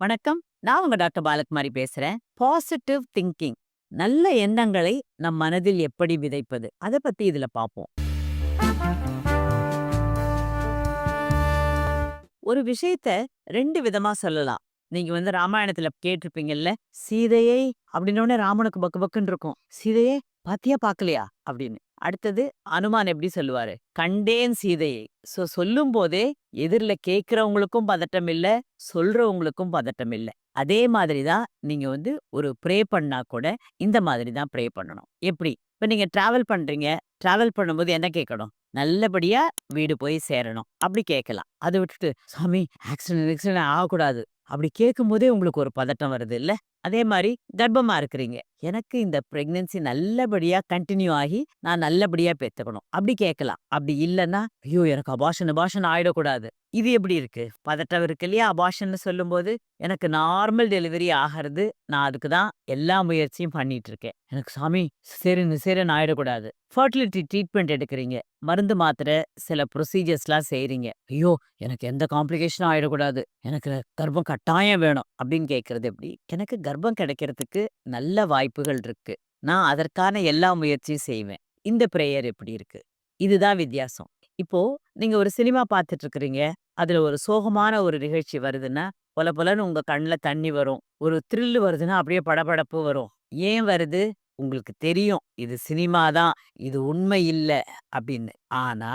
வணக்கம். நான் உங்க டாக்டர் பாலகுமாரி பேசுறேன். Positive thinking. நல்ல எண்ணங்களை நம் மனதில் எப்படி விதைப்பது? அதை பத்தி இதுல பார்ப்போம் ஒரு விஷயத்த ரெண்டு விதமா சொல்லலாம். நீங்க வந்து ராமாயணத்துல கேட்டிருப்பீங்கல்ல சீதையை அப்படின்னோடனே ராமனுக்கு பக்கு பக்குன்னு இருக்கும். சீதையே பாத்தியா பாக்கலையா? அப்படின்னு. அடுத்தது அனுமான் எப்படி சொல்லுவாரு? கண்டேன் சீதையை. சோ சொல்லும் போதே எதிரில கேக்குறவங்களுக்கும் பதட்டம் இல்ல சொல்றவங்களுக்கும் பதட்டம் இல்ல. அதே மாதிரி தான் நீங்க வந்து ஒரு ப்ரே பண்ணா கூட இந்த மாதிரி தான் ப்ரே பண்ணணும். எப்படி? இப்ப நீங்க டிராவல் பண்றீங்க. டிராவல் பண்ணும்போது என்ன கேட்கணும்? நல்லபடியா வீடு போய் சேரணும். அப்படி கேட்கலாம். அதை விட்டுட்டு சாமி ஆக்சிடென்ட் ஆக்சிடென்ட் ஆகக்கூடாது. அப்படி கேட்கும்போதே உங்களுக்கு ஒரு பதட்டம் வருது இல்ல? அதே மாதிரி கர்ப்பமா இருக்கிறீங்க. எனக்கு இந்த பிரெக்னன்சி நல்லபடியா கண்டினியூ ஆகி நான் நல்லபடியா பெத்துக்கணும் அப்படி கேட்கலாம். அப்படி இல்லைன்னா ஐயோ எனக்கு அபாஷன் அபாஷன் ஆயிடக்கூடாது. இது எப்படி இருக்கு? பதட்டம் இருக்கு இல்லையா? அபாஷன் சொல்லும்போது எனக்கு நார்மல் டெலிவரி ஆகிறது நான் அதுக்கு தான் எல்லா முயற்சியும் பண்ணிட்டு இருக்கேன் எனக்கு சாமி சரி சரின்னு ஆயிடக்கூடாது. ஃபர்டிலிட்டி ட்ரீட்மெண்ட் எடுக்கிறீங்க. மருந்து மாத்திரை சில ப்ரொசீஜர்ஸ்லாம் செய்கிறீங்க ஐயோ எனக்கு எந்த காம்ப்ளிகேஷனும் ஆயிடக்கூடாது. எனக்கு கர்ப்பம் கட்டாயம் வேணும் அப்படின்னு கேட்கறது எப்படி? எனக்கு கர்ப்பம் கிடைக்கிறதுக்கு நல்ல வாய்ப்புகள் இருக்கு. நான் அதற்கான எல்லா முயற்சியும் செய்வேன். இந்த பிரேயர் எப்படி இருக்கு? இதுதான் வித்தியாசம். இப்போ நீங்க ஒரு சினிமா பார்த்துட்டு இருக்கிறீங்க அதுல ஒரு சோகமான ஒரு நிகழ்ச்சி வருதுன்னா பொல பொலன்னு உங்க கண்ணுல தண்ணி வரும். ஒரு த்ரில் வருதுன்னா அப்படியே படபடப்பு வரும். ஏன் வருது? உங்களுக்கு தெரியும். இது சினிமா தான். இது உண்மை இல்ல. அப்படின்னு. ஆனா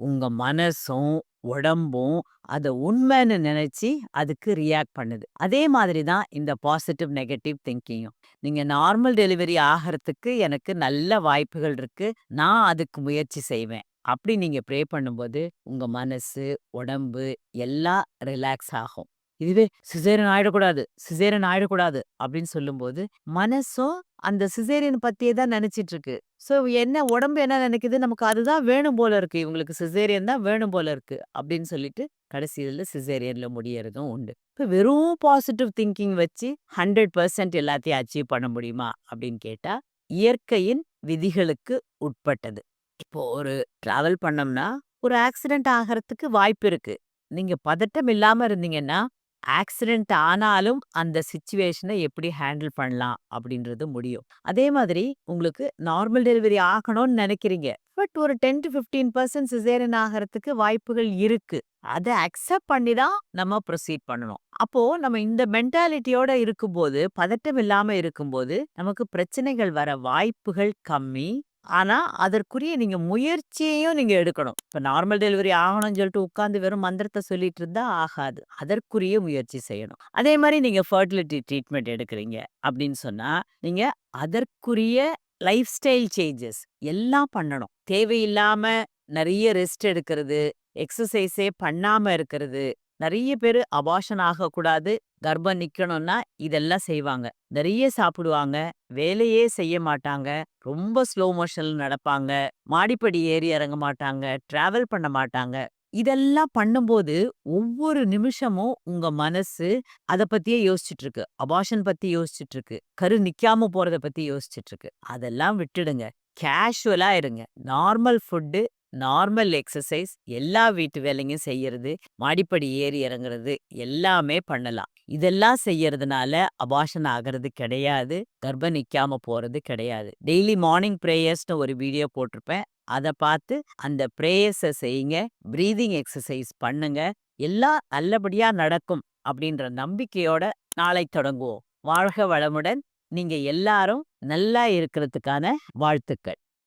உங்க மனசும் உடம்பும் அத உண்மைன்னு நினைச்சு அதுக்கு ரியாக்ட் பண்ணுது. அதே மாதிரி தான் இந்த பாசிட்டிவ் நெகட்டிவ் திங்கிங்கும் நீங்க நார்மல் டெலிவரி ஆகிறதுக்கு எனக்கு நல்ல வாய்ப்புகள் இருக்கு. நான் அதுக்கு முயற்சி செய்வேன். அப்படி நீங்க ப்ரே பண்ணும்போது உங்க மனசு உடம்பு எல்லாம் ரிலாக்ஸ் ஆகும். இதுவே சிசேரன் ஆயிடக்கூடாது சிசேரன் ஆயிடக்கூடாது அப்படின்னு சொல்லும்போது மனசும் அந்த சிசேரியன் பத்தியே தான் நினைச்சிட்டு இருக்கு சோ என்ன உடம்பு என்ன நினைக்குது? நமக்கு அதுதான் வேணும் போல இருக்கு. இவங்களுக்கு சிசேரியன் தான் வேணும் போல இருக்கு அப்படின்னு சொல்லிட்டு கடைசியில சிசேரியன்ல முடியறதும் உண்டு. இப்போ வெறும் பாசிட்டிவ் திங்கிங் வச்சு ஹண்ட்ரட் பர்சன்ட் எல்லாத்தையும் அச்சீவ் பண்ண முடியுமா அப்படின்னு கேட்டா இயற்கையின் விதிகளுக்கு உட்பட்டது. இப்போ ஒரு டிராவல் பண்ணோம்னா ஒரு ஆக்சிடென்ட் ஆகிறதுக்கு வாய்ப்பு இருக்கு. நீங்க பதட்டம் இல்லாம இருந்தீங்கன்னா ஆக்சிடென்ட் ஆனாலும் அந்த சுச்சுவேஷனை எப்படி ஹேண்டில் பண்ணலாம் அப்படின்றது முடியும். அதே மாதிரி உங்களுக்கு நார்மல் டெலிவரி ஆகணும்னு நினைக்கிறீங்க. பட் ஒரு ten to fifteen percent caesarean ஆகிறதுக்கு வாய்ப்புகள் இருக்கு. அதை அக்செப்ட் பண்ணி தான் நம்ம ப்ரொசீட் பண்ணணும். அப்போ நம்ம இந்த மென்டாலிட்டியோட இருக்கும்போது பதட்டம் இல்லாம இருக்கும்போது நமக்கு பிரச்சனைகள் வர வாய்ப்புகள் கம்மி. ஆனா அதற்குரிய நீங்க முயற்சியையும் நீங்க எடுக்கணும். இப்ப நார்மல் டெலிவரி ஆகணும்னு சொல்லிட்டு உட்கார்ந்து வெறும் மந்திரத்தை சொல்லிட்டு இருந்தா ஆகாது. அதற்குரிய முயற்சி செய்யணும். அதே மாதிரி நீங்க ஃபர்டிலிட்டி ட்ரீட்மெண்ட் எடுக்கிறீங்க அப்படின்னு சொன்னா நீங்க அதற்குரிய லைஃப் ஸ்டைல் சேஞ்சஸ் எல்லாம் பண்ணணும். தேவையில்லாம நிறைய ரெஸ்ட் எடுக்கிறது எக்ஸசைஸே பண்ணாம இருக்கிறது நிறைய பேரு அபாஷன் ஆகக்கூடாது கர்ப்பம் நிக்கணும்னா இதெல்லாம் செய்வாங்க. நிறைய சாப்பிடுவாங்க வேலையே செய்ய மாட்டாங்க ரொம்ப ஸ்லோ மோஷன்ல நடப்பாங்க மாடிப்படி ஏறி இறங்க மாட்டாங்க டிராவல் பண்ண மாட்டாங்க. இதெல்லாம் பண்ணும்போது ஒவ்வொரு நிமிஷமும் உங்க மனசு அத பத்தியே யோசிச்சுட்டு இருக்கு அபாஷன் பத்தி யோசிச்சுட்டு இருக்கு கரு நிக்காம போறத பத்தி யோசிச்சுட்டு இருக்கு அதெல்லாம் விட்டுடுங்க. கேஷுவலா இருங்க. நார்மல் ஃபுட்டு நார்மல் எக்ஸசைஸ் எல்லா வீட்டு வேலையும் செய்யறது மாடிப்படி ஏறி இறங்குறது எல்லாமே பண்ணலாம். இதெல்லாம் செய்யறதுனால அபாஷன் ஆகிறது கிடையாது கர்ப்பணிக்காம போறது கிடையாது. டெய்லி மார்னிங் ப்ரேயர்ஸ்னு ஒரு வீடியோ போட்டிருப்பேன். அதை பார்த்து அந்த ப்ரேயர்ஸை செய்யுங்க ப்ரீதிங் எக்ஸசைஸ் பண்ணுங்க எல்லாம் நல்லபடியா நடக்கும் அப்படின்ற நம்பிக்கையோட நாளை தொடங்குவோம். வாழ்க வளமுடன். நீங்க எல்லாரும் நல்லா இருக்கிறதுக்கான வாழ்த்துக்கள்.